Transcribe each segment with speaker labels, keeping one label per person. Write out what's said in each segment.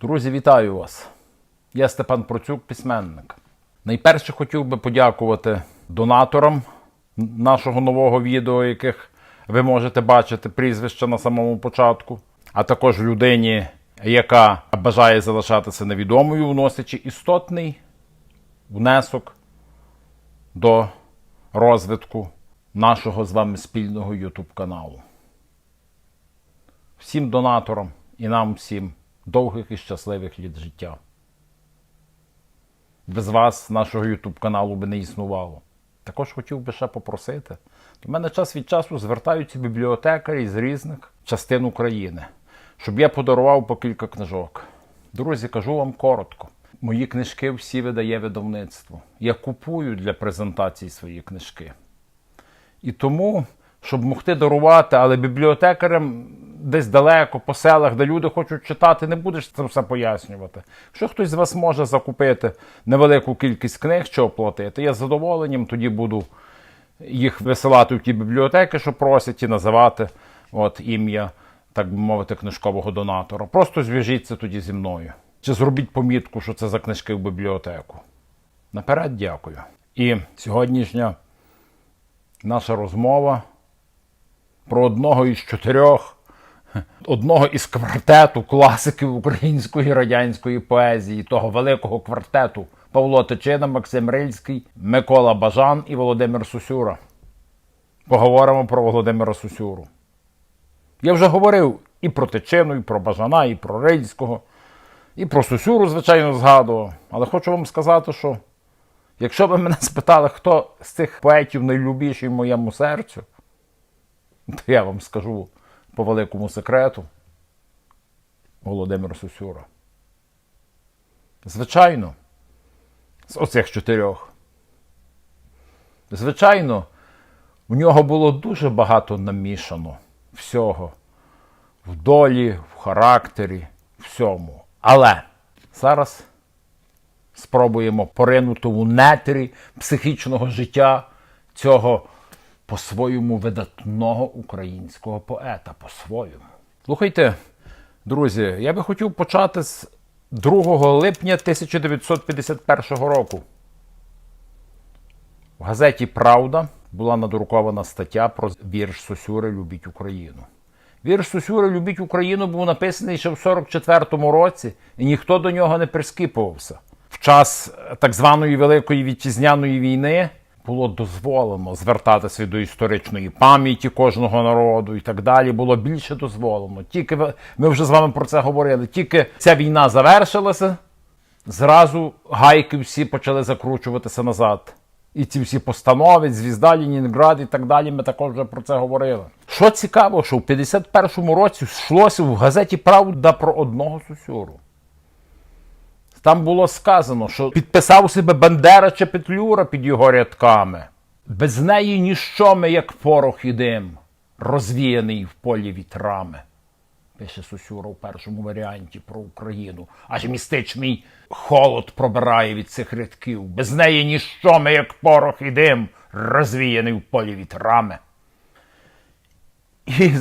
Speaker 1: Друзі, вітаю вас! Я Степан Процюк, письменник. Найперше хотів би подякувати донаторам нашого нового відео, яких ви можете бачити прізвища на самому початку, а також людині, яка бажає залишатися невідомою, вносячи істотний внесок до розвитку нашого з вами спільного YouTube каналу. Всім донаторам і нам всім довгих і щасливих літ життя. Без вас нашого YouTube каналу би не існувало. Також хотів би ще попросити. До мене час від часу звертаються бібліотекарі з різних частин України, щоб я подарував по кілька книжок. Друзі, кажу вам коротко. Мої книжки всі видає видавництво. Я купую для презентації свої книжки. І тому, щоб могти дарувати, але бібліотекарям десь далеко, по селах, де люди хочуть читати, не будеш це все пояснювати. Якщо хтось з вас може закупити невелику кількість книг чи оплатити, я з задоволенням тоді буду їх висилати в ті бібліотеки, що просять, і називати от, ім'я, так би мовити, книжкового донатора. Просто зв'яжіться тоді зі мною. Чи зробіть помітку, що це за книжки в бібліотеку. Наперед дякую. І сьогоднішня наша розмова про одного із чотирьох, одного із квартету класиків української радянської поезії, того великого квартету Павло Тичина, Максим Рильський, Микола Бажан і Володимир Сусюра. Поговоримо про Володимира Сусюру. Я вже говорив і про Тичину, і про Бажана, і про Рильського, і про Сусюру, звичайно, згадував. Але хочу вам сказати, що Якщо б мене спитали, хто з цих поетів найлюбіший моєму серцю, то я вам скажу по великому секрету Володимир Сусюра. Звичайно, з оцих чотирьох. Звичайно, у нього було дуже багато намішано всього в долі, в характері, всьому. Але зараз спробуємо поринути у нетрі психічного життя цього по-своєму видатного українського поета. По-своєму. Слухайте, друзі, я би хотів почати з 2 липня 1951 року. В газеті Правда була надрукована стаття про вірш Сосюри Любіть Україну. Вірш Сосюри Любіть Україну був написаний ще в 44-му році, і ніхто до нього не прискіпувався в час так званої Великої Вітчизняної війни було дозволено звертатися до історичної пам'яті кожного народу і так далі. Було більше дозволено. Тільки ми вже з вами про це говорили. Тільки ця війна завершилася, зразу гайки всі почали закручуватися назад. І ці всі постанови, Звізда, Ленінград і так далі, ми також вже про це говорили. Що цікаво, що в 51-му році йшлося в газеті Правда про одного сусюру. Там було сказано, що підписав себе Бандера чи Петлюра під його рядками. Без неї ніщо ми, як порох і дим, розвіяний в полі вітрами. Пише Сусюра в першому варіанті про Україну. Аж містичний холод пробирає від цих рядків. Без неї ніщо ми, як порох і дим, розвіяний в полі вітрами. І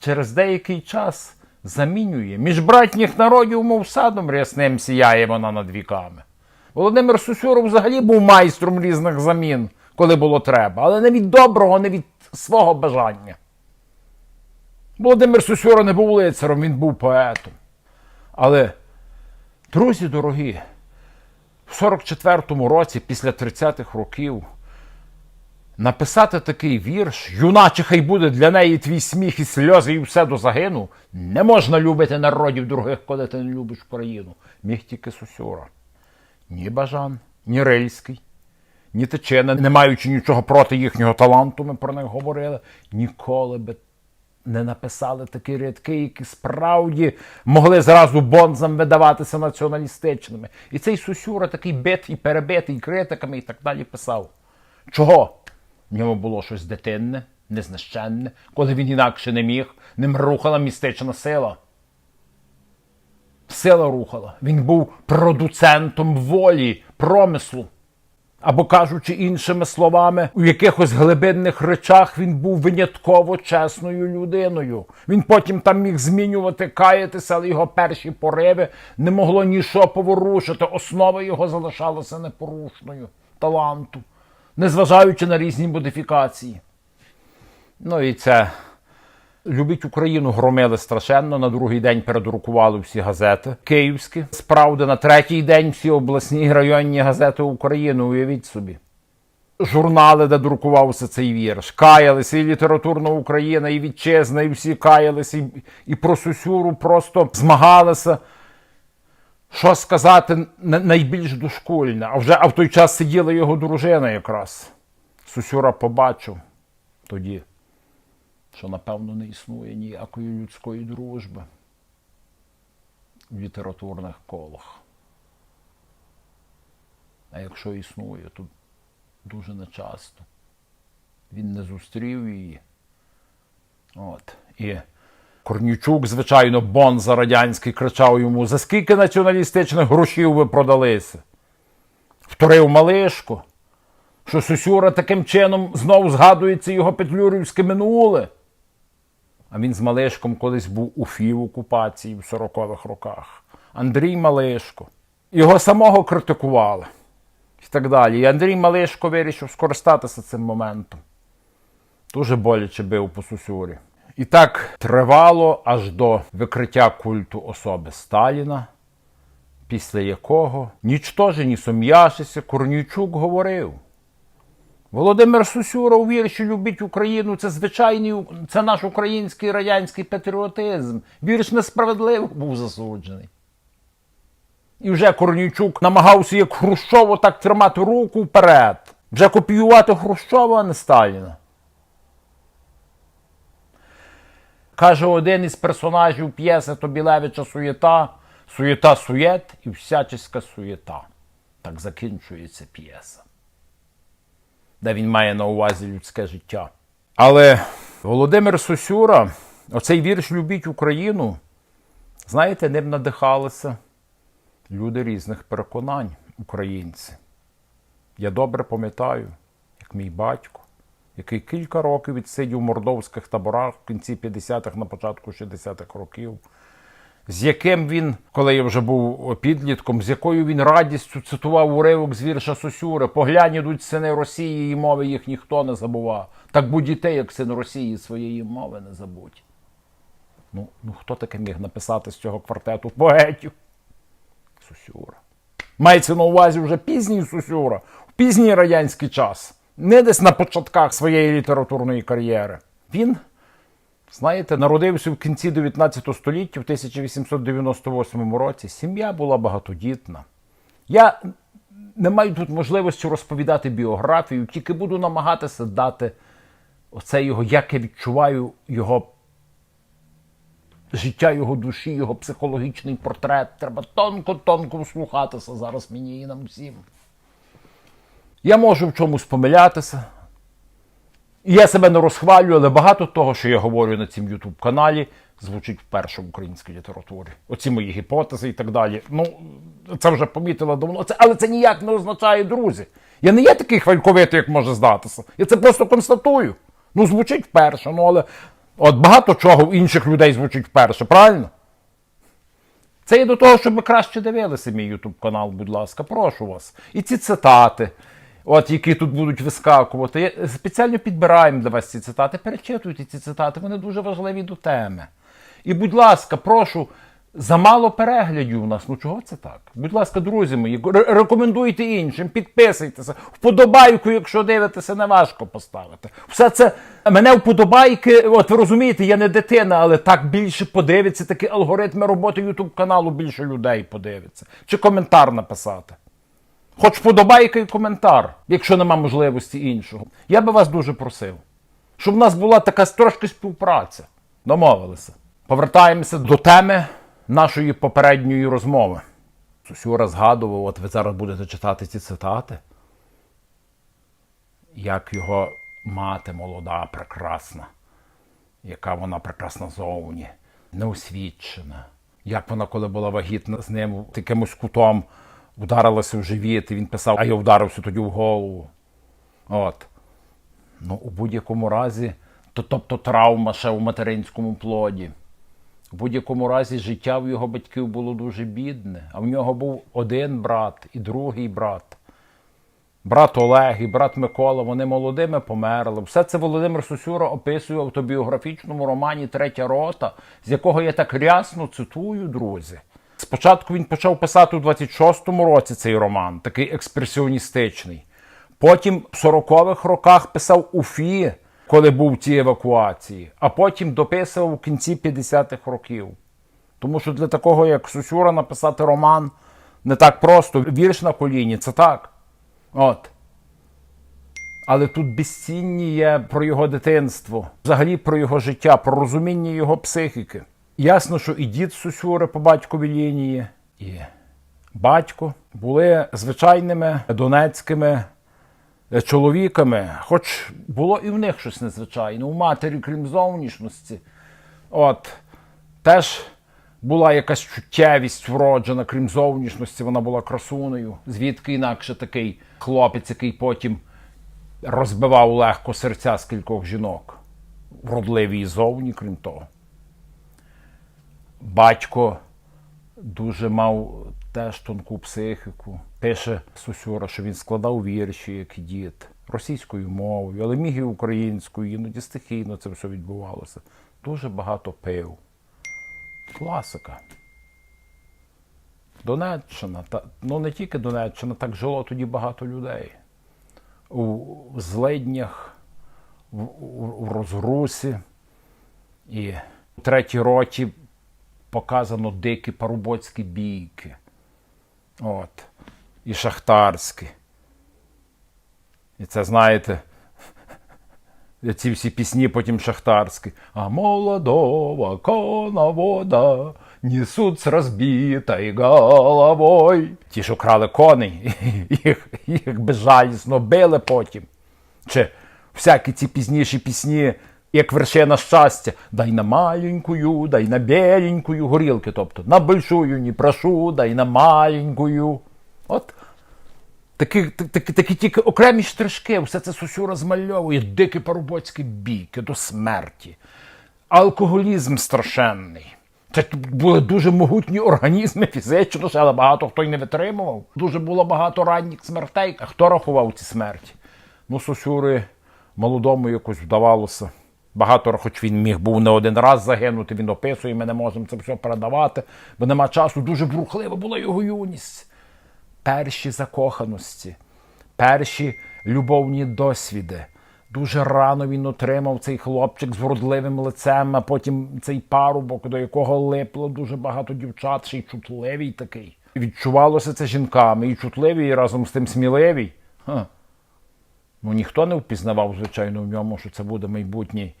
Speaker 1: через деякий час замінює. Між братніх народів, мов садом рясним сіяє вона над віками. Володимир Сусюров взагалі був майстром різних замін, коли було треба, але не від доброго, не від свого бажання. Володимир Сусюра не був лицарем, він був поетом. Але, друзі дорогі, в 44-му році, після 30-х років, Написати такий вірш, юначе хай буде для неї твій сміх і сльози, і все до загину. Не можна любити народів других, коли ти не любиш Україну. Міг тільки Сусюра. Ні Бажан, ні Рильський, ні Тичина, не маючи нічого проти їхнього таланту, ми про них говорили, ніколи би не написали такі рядки, які справді могли зразу бонзам видаватися націоналістичними. І цей Сусюра такий битий, перебитий критиками і так далі писав. Чого? В ньому було щось дитинне, незнищенне, коли він інакше не міг, ним рухала містична сила. Сила рухала. Він був продуцентом волі, промислу. Або кажучи іншими словами, у якихось глибинних речах він був винятково чесною людиною. Він потім там міг змінювати, каятися, але його перші пориви не могло нічого поворушити. Основа його залишалася непорушною таланту, незважаючи на різні модифікації. Ну і це Любить Україну громили страшенно. На другий день передрукували всі газети київські. Справді, на третій день всі обласні і районні газети України, уявіть собі. Журнали, де друкувався цей вірш. Каялися і літературна Україна, і вітчизна, і всі каялися, і, і про Сусюру просто змагалися. Що сказати найбільш дошкульне. А вже а в той час сиділа його дружина якраз. Сусюра побачив тоді що напевно не існує ніякої людської дружби в літературних колах. А якщо існує, то дуже нечасто. Він не зустрів її. От. І Корнічук, звичайно, Бонза радянський кричав йому: за скільки націоналістичних грошів ви продалися? Вторив малишко, що Сусюра таким чином знову згадується його петлюрівське минуле. А він з Малишком колись був у фів окупації в 40-х роках. Андрій Малишко. Його самого критикували. І так далі. І Андрій Малишко вирішив скористатися цим моментом. Дуже боляче бив по сусюрі. І так тривало аж до викриття культу особи Сталіна, після якого нічтожені сум'яшися Корнійчук говорив. Володимир Сусюра у вірші Любіть Україну це звичайний це наш український радянський патріотизм. Вірш несправедливо був засуджений. І вже Корнійчук намагався як Хрущово так тримати руку вперед. Вже копіювати Хрущова, а не Сталіна. Каже один із персонажів п'єси Тобілевича Суєта, суєта суєт і всяческа суєта. Так закінчується п'єса де він має на увазі людське життя. Але Володимир Сосюра, оцей вірш Любіть Україну, знаєте, ним надихалися люди різних переконань, українці. Я добре пам'ятаю, як мій батько, який кілька років відсидів в мордовських таборах в кінці 50-х, на початку 60-х років з яким він, коли я вже був підлітком, з якою він радістю цитував уривок з вірша Сосюри Поглянь ідуть сини Росії, і мови їх ніхто не забував. Так будь і ти, як син Росії, своєї мови не забудь. Ну, ну хто таке міг написати з цього квартету поетів? Сусюра. Мається на увазі вже пізній Сусюра, в пізній радянський час, не десь на початках своєї літературної кар'єри. Він Знаєте, народився в кінці 19 століття, в 1898 році. Сім'я була багатодітна. Я не маю тут можливості розповідати біографію, тільки буду намагатися дати оце його, як я відчуваю його життя, його душі, його психологічний портрет. Треба тонко-тонко вслухатися зараз мені і нам всім. Я можу в чомусь помилятися. І я себе не розхвалюю, але багато того, що я говорю на цьому youtube каналі звучить вперше в українській літературі. Оці мої гіпотези і так далі. Ну, це вже помітила давно. Це, але це ніяк не означає, друзі. Я не є такий хвальковитий, як може здатися. Я це просто констатую. Ну, звучить вперше. Ну, але от багато чого в інших людей звучить вперше, правильно? Це є до того, щоб ви краще дивилися мій YouTube канал, будь ласка, прошу вас. І ці цитати от які тут будуть вискакувати. Спеціально підбираємо для вас ці цитати. Перечитуйте ці цитати, вони дуже важливі до теми. І, будь ласка, прошу. Замало переглядів у нас. Ну чого це так? Будь ласка, друзі мої, рекомендуйте іншим, підписуйтеся. Вподобайку, якщо дивитеся, не важко поставити. Все це мене вподобайки, от ви розумієте, я не дитина, але так більше подивиться, такі алгоритми роботи Ютуб каналу більше людей подивиться. Чи коментар написати. Хоч вподобайка і коментар, якщо нема можливості іншого. Я би вас дуже просив, щоб в нас була така трошки співпраця. Домовилися. Повертаємося до теми нашої попередньої розмови. Сусюра згадував, от ви зараз будете читати ці цитати, як його мати молода, прекрасна, яка вона прекрасна зовні, неосвічена, як вона, коли була вагітна з ним, якимось кутом вдарилася в живіт, і він писав, а я вдарився тоді в голову. От. Ну, у будь-якому разі, то, тобто травма ще у материнському плоді. У будь-якому разі життя в його батьків було дуже бідне, а в нього був один брат і другий брат. Брат Олег і брат Микола, вони молодими померли. Все це Володимир Сосюра описує в автобіографічному романі Третя рота, з якого я так рясно цитую, друзі. Спочатку він почав писати у 26-му році цей роман, такий експресіоністичний. Потім в 40-х роках писав Уфі, коли був в евакуації, а потім дописував у кінці 50-х років. Тому що для такого, як Сосюра, написати роман не так просто. Вірш на коліні це так. От. Але тут безцінні є про його дитинство, взагалі про його життя, про розуміння його психіки. Ясно, що і дід Сусюри по батьковій лінії, і батько були звичайними донецькими е, чоловіками, хоч було і в них щось незвичайне, у матері, крім зовнішності. От, теж була якась чуттєвість вроджена, крім зовнішності, вона була красунею. Звідки інакше такий хлопець, який потім розбивав легко серця з кількох жінок, вродливі зовні, крім того. Батько дуже мав теж тонку психіку. Пише Сусюра, що він складав вірші, як дід, російською мовою, але міг і українською, іноді стихійно це все відбувалося. Дуже багато пив. Класика. Донеччина, та, ну не тільки Донеччина, так жило тоді багато людей. У злиднях, в, у, у розрусі. І у третій роті показано дикі парубоцькі бійки. От. І шахтарські. І це, знаєте, ці всі пісні потім шахтарські. А молодого коновода несуть з розбитой головой. Ті, що крали коней, їх, їх безжалісно били потім. Чи всякі ці пізніші пісні, як вершина щастя, дай на маленькую, дай на беленькую горілки, тобто на большую не прошу, дай на маленькую. От Такі, такі, такі тільки окремі штришки, все це Сосюра змальовує, дикі парубоцькі бійки до смерті, алкоголізм страшенний. Це були дуже могутні організми фізично, але багато хто й не витримував. Дуже було багато ранніх смертей. А хто рахував ці смерті? Ну, Сосюри молодому якось вдавалося. Багато, хоч він міг був не один раз загинути, він описує, ми не можемо це все передавати, бо нема часу. Дуже бурхлива була його юність перші закоханості, перші любовні досвіди. Дуже рано він отримав цей хлопчик з вродливим лицем, а потім цей парубок, до якого липло дуже багато дівчат, ще й чутливий такий. Відчувалося це жінками, і чутливий, і разом з тим сміливий. Ха. Ну ніхто не впізнавав, звичайно, в ньому, що це буде майбутній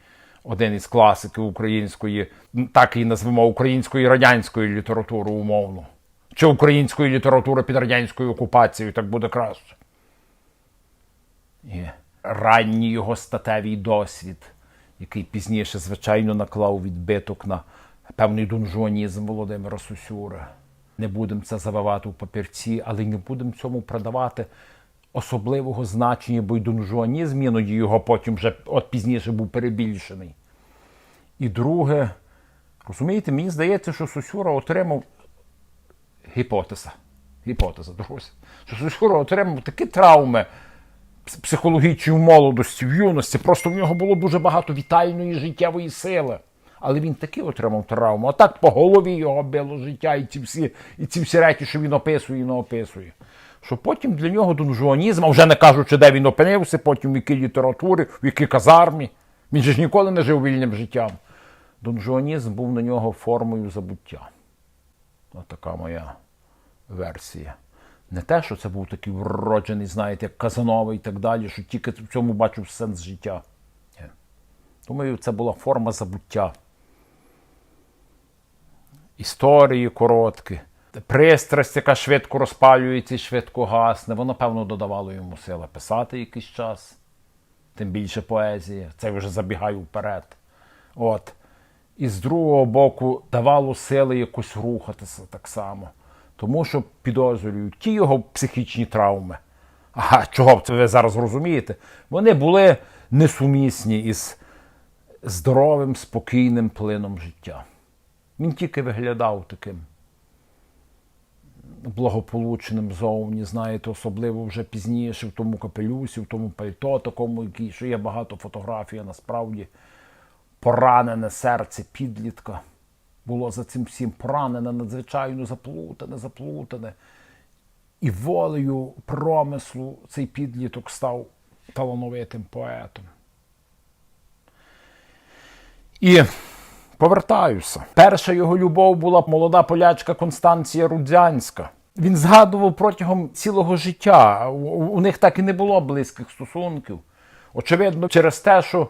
Speaker 1: один із класиків української, так і назвемо української радянської літератури умовно чи української літератури під радянською окупацією, так буде краще. І ранній його статевий досвід, який пізніше, звичайно, наклав відбиток на певний донжуанізм Володимира Сусюра. Не будемо це завивати в папірці, але не будемо цьому продавати особливого значення, бо й донжуанізм іноді його потім вже от пізніше був перебільшений. І друге, розумієте, мені здається, що Сусюра отримав гіпотеза. Гіпотеза, друзі. Що Сусюра отримав такі травми психологічні в молодості, в юності. Просто в нього було дуже багато вітальної життєвої сили. Але він таки отримав травму. А так по голові його било життя і ці всі і ці всі речі, що він описує і не описує. Що потім для нього донжуанізм, а вже не кажучи, де він опинився, потім в якій літературі, в якій казармі. Він же ж ніколи не жив вільним життям. Донжуанізм був на нього формою забуття. Ось така моя версія. Не те, що це був такий вроджений, знаєте, як Казанова і так далі, що тільки в цьому бачив сенс життя. Ні. Думаю, це була форма забуття. Історії короткі, пристрасть, яка швидко розпалюється і швидко гасне, воно, певно, додавало йому сили писати якийсь час, тим більше поезія. Це вже забігаю вперед. От. І з другого боку давало сили якось рухатися так само Тому що підозрюють ті його психічні травми. А чого це ви зараз розумієте? Вони були несумісні із здоровим, спокійним плином життя. Він тільки виглядав таким благополучним зовні, знаєте, особливо вже пізніше в тому капелюсі, в тому пальто, такому, що є багато фотографій, а насправді поранене серце підлітка. Було за цим всім поранене, надзвичайно заплутане, заплутане. І волею промислу цей підліток став талановитим поетом. І повертаюся. Перша його любов була молода полячка Констанція Рудзянська. Він згадував протягом цілого життя. У, них так і не було близьких стосунків. Очевидно, через те, що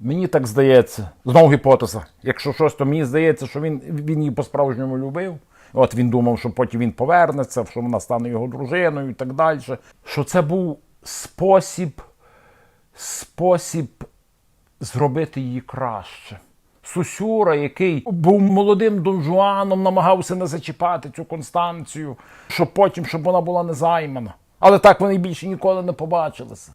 Speaker 1: мені так здається, знову гіпотеза. Якщо щось, то мені здається, що він, він її по-справжньому любив. От він думав, що потім він повернеться, що вона стане його дружиною і так далі. Що це був спосіб, спосіб зробити її краще. Сусюра, який був молодим донжуаном, намагався не зачіпати цю Констанцію, щоб потім, щоб вона була незаймана. Але так вони більше ніколи не побачилися.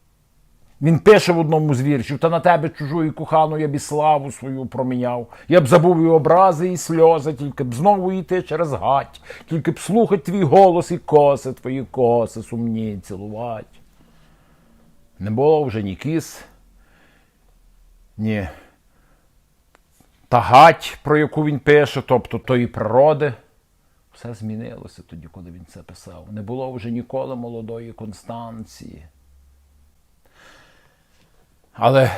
Speaker 1: Він пише в одному з віршів: та на тебе чужу і кохану я б і славу свою проміняв. Я б забув і образи, і сльози, тільки б знову йти через гать, тільки б слухать твій голос і коси, твої коси сумні цілувать. Не було вже ні кіс, ні та гать, про яку він пише, тобто тої природи. Все змінилося тоді, коли він це писав. Не було вже ніколи молодої Констанції. Але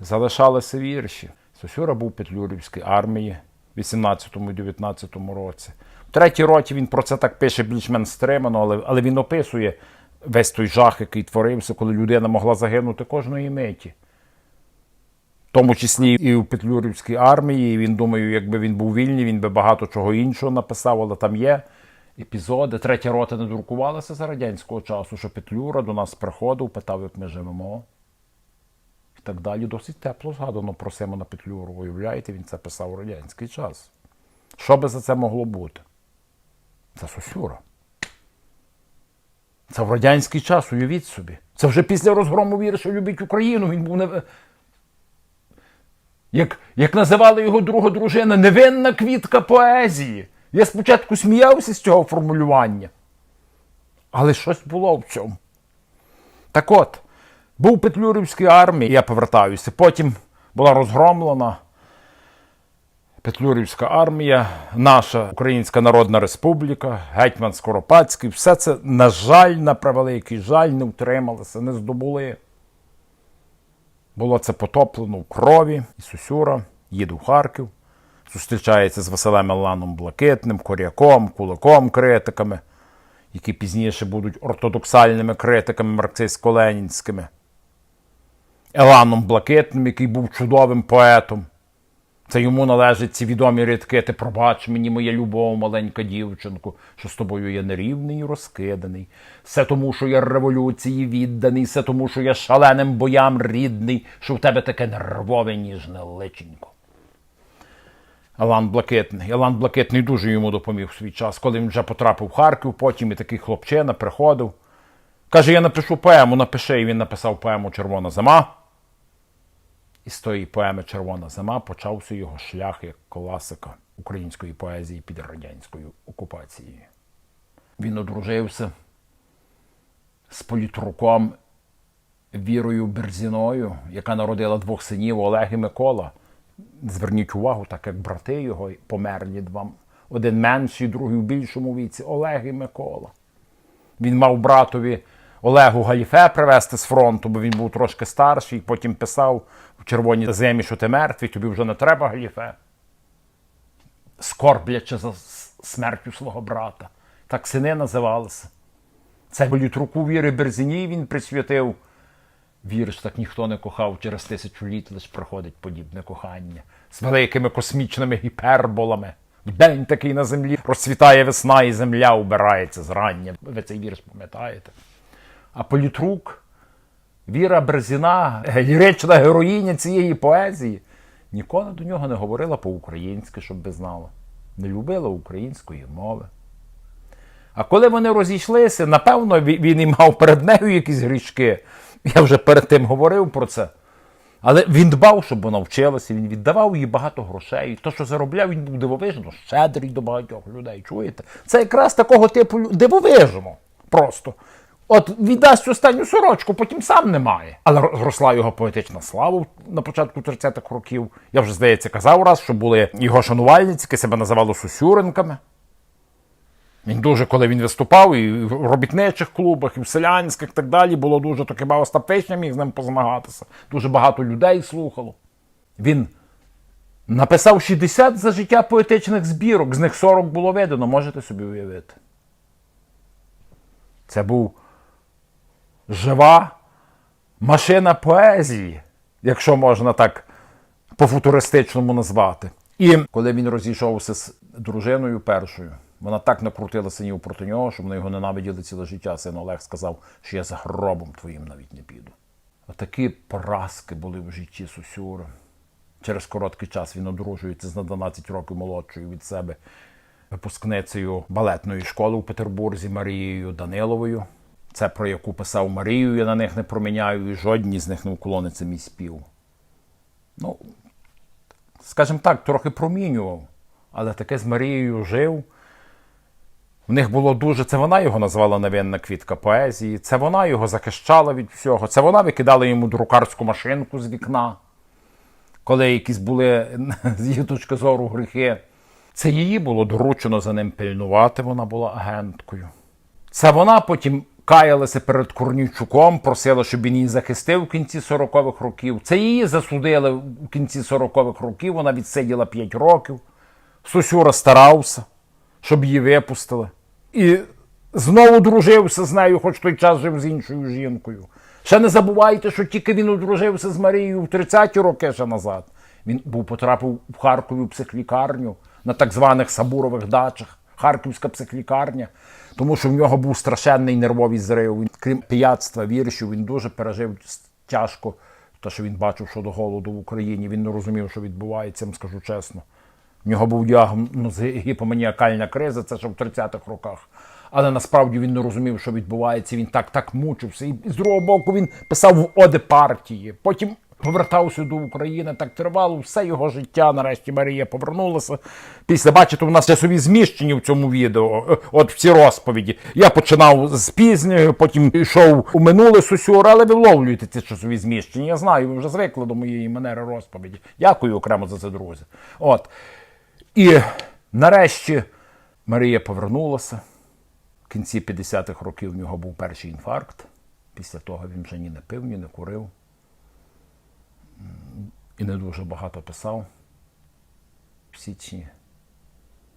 Speaker 1: залишалися вірші. Сосюра був в Петлюрівській армії в 18-19 році. В третій роті він про це так пише більш-менш стримано, але, але він описує весь той жах, який творився, коли людина могла загинути кожної миті. Тому числі і в Петлюрівській армії. Він думаю, якби він був вільний, він би багато чого іншого написав, але там є епізоди. Третя рота не друкувалася за радянського часу, що Петлюра до нас приходив, питав, як ми живемо. І так далі. Досить тепло згадано про Симона Петлюру. Уявляєте, він це писав у радянський час. Що би за це могло бути? Це Сосюра. Це в радянський час, уявіть собі. Це вже після розгрому вірша Любіть Україну. Він був не. Як, як називали його друга дружина, невинна квітка поезії. Я спочатку сміявся з цього формулювання. Але щось було в цьому. Так от, був Петлюрівській армії, я повертаюся. Потім була розгромлена Петлюрівська армія, наша Українська Народна Республіка, Гетьман Скоропадський. Все це, на жаль, на превеликий жаль, не втрималося, не здобули. Було це потоплено в крові. І Сусюра їде в Харків, зустрічається з Василем Еланом Блакитним, Коряком, Кулаком, критиками, які пізніше будуть ортодоксальними критиками марксистсько-ленінськими. Еланом Блакитним, який був чудовим поетом. Це йому належать ці відомі рядки. Ти пробач мені, моя любов, маленька дівчинку, що з тобою я нерівний і розкиданий. Все тому, що я революції відданий, все тому, що я шаленим боям рідний, що в тебе таке нервове ніжне личенько. Алан Блакитний. Алан Блакитний дуже йому допоміг в свій час, коли він вже потрапив в Харків, потім і такий хлопчина приходив. Каже, я напишу поему, напиши, і він написав поему Червона зима. І з тої поеми Червона зима почався його шлях як класика української поезії під радянською окупацією. Він одружився з політруком Вірою Берзіною, яка народила двох синів Олег і Микола. Зверніть увагу, так як брати його померлі два. Один менший, другий в більшому віці Олег і Микола. Він мав братові Олегу Галіфе привезти з фронту, бо він був трошки старший, потім писав в червоній зимі, що ти мертвий, тобі вже не треба Галіфе. Скорблячи за смертю свого брата. Так сини називалися. Це політруку Віри Берзіній він присвятив. Вірш так ніхто не кохав через тисячу літ, лиш проходить подібне кохання з великими космічними гіперболами. День такий на землі розцвітає весна, і земля убирається зрання. Ви цей вірш пам'ятаєте? А політрук, Віра Берзіна, лірична героїня цієї поезії, ніколи до нього не говорила по-українськи, щоб ви знали. Не любила української мови. А коли вони розійшлися, напевно, він і мав перед нею якісь грішки. Я вже перед тим говорив про це. Але він дбав, щоб вона вчилася, він віддавав їй багато грошей. То, що заробляв, він був дивовижно, щедрий до багатьох людей. Чуєте? Це якраз такого типу дивовижно. Просто. От віддасть останню сорочку, потім сам немає. Але ро- зросла його поетична слава на початку 30-х років. Я вже, здається, казав раз, що були його шанувальниці, які себе називали сусюринками. Він дуже, коли він виступав, і в робітничих клубах, і в селянських, і так далі, було дуже то хіба Остапичня міг з ним позмагатися. Дуже багато людей слухало. Він написав 60 за життя поетичних збірок, з них 40 було видано, можете собі уявити. Це був жива машина поезії, якщо можна так по-футуристичному назвати. І коли він розійшовся з дружиною першою, вона так накрутила синів проти нього, що вони його ненавиділи ціле життя. Син Олег сказав, що я за гробом твоїм навіть не піду. Отакі поразки були в житті Сусюри. Через короткий час він одружується з на 12 років молодшою від себе випускницею балетної школи у Петербурзі Марією Даниловою. Це про яку писав Марію, я на них не проміняю, і жодній з них не уклониться мій спів. Ну, скажімо так, трохи промінював, але таке з Марією жив. В них було дуже. Це вона його назвала невинна квітка поезії, це вона його захищала від всього, це вона викидала йому друкарську машинку з вікна, коли якісь були з її точки зору гріхи. Це її було доручено за ним пильнувати, вона була агенткою. Це вона потім каялася перед Корнійчуком, просила, щоб він її захистив в кінці 40-х років. Це її засудили в кінці 40-х років, вона відсиділа 5 років. Сусюра старався, щоб її випустили. І знову дружився з нею, хоч той час жив з іншою жінкою. Ще не забувайте, що тільки він одружився з Марією в 30-ті роки ще назад. Він був потрапив в Харкові психлікарню на так званих Сабурових дачах. Харківська психлікарня, тому що в нього був страшенний нервовий зрив. Він, крім пияцтва, віршів, він дуже пережив тяжко те, що він бачив, що до голоду в Україні. Він не розумів, що відбувається, скажу чесно. В нього був діагноз гіпоманіакальна криза, це ще в 30-х роках. Але насправді він не розумів, що відбувається. Він так так мучився. І з другого боку він писав в оди партії. Потім повертався до України. Так тривало все його життя. Нарешті Марія повернулася. Після бачите, у нас часові зміщені в цьому відео. Е, От в ці розповіді. Я починав з пізньої, потім йшов у минуле сусюр, але ви вловлюєте ці часові зміщення. Я знаю, ви вже звикли до моєї манери розповіді. Дякую окремо за це, друзі. От. І нарешті Марія повернулася. В кінці 50-х років в нього був перший інфаркт. Після того він вже ні не пив, ні не курив. І не дуже багато писав. В січні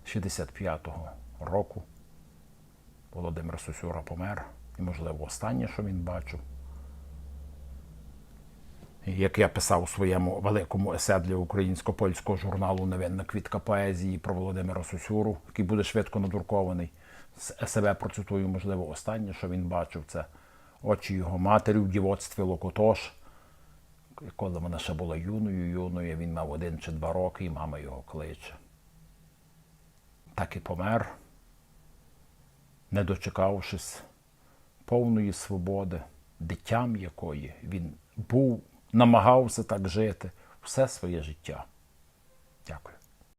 Speaker 1: 65-го року Володимир Сосюра помер. І, можливо, останнє, що він бачив. Як я писав у своєму великому есе для українсько-польського журналу Невинна квітка поезії про Володимира Сосюру, який буде швидко надрукований. З себе процитую, можливо, останнє, що він бачив, це очі його матері в дівоцтві Локотош. Коли вона ще була юною, юною, він мав один чи два роки, і мама його кличе. Так і помер, не дочекавшись повної свободи, дитям якої він був, намагався так жити все своє життя. Дякую.